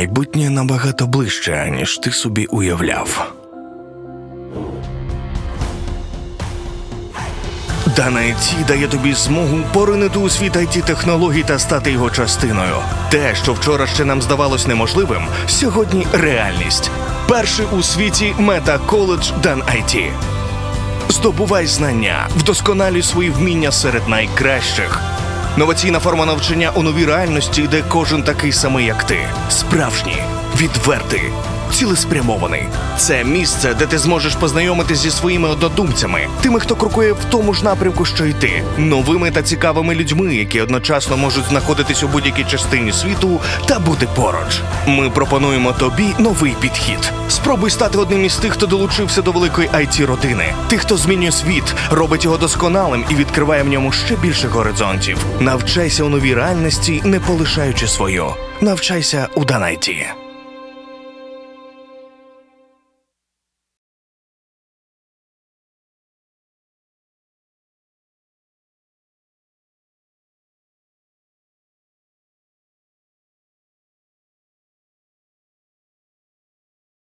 Майбутнє набагато ближче, ніж ти собі уявляв. Дана IT дає тобі змогу поринити у світ it технологій та стати його частиною. Те, що вчора ще нам здавалось неможливим, сьогодні реальність. Перший у світі мета коледж Дан IT. Здобувай знання, вдосконалюй свої вміння серед найкращих. Новаційна форма навчання у новій реальності, де кожен такий самий, як ти. Справжній, відвертий, цілеспрямований. Це місце, де ти зможеш познайомитись зі своїми однодумцями, тими, хто крокує в тому ж напрямку, що й ти, новими та цікавими людьми, які одночасно можуть знаходитись у будь-якій частині світу та бути поруч. Ми пропонуємо тобі новий підхід. Спробуй стати одним із тих, хто долучився до великої it родини, тих, хто змінює світ, робить його досконалим і відкриває в ньому ще більше горизонтів. Навчайся у новій реальності, не полишаючи свою. Навчайся у Данайті.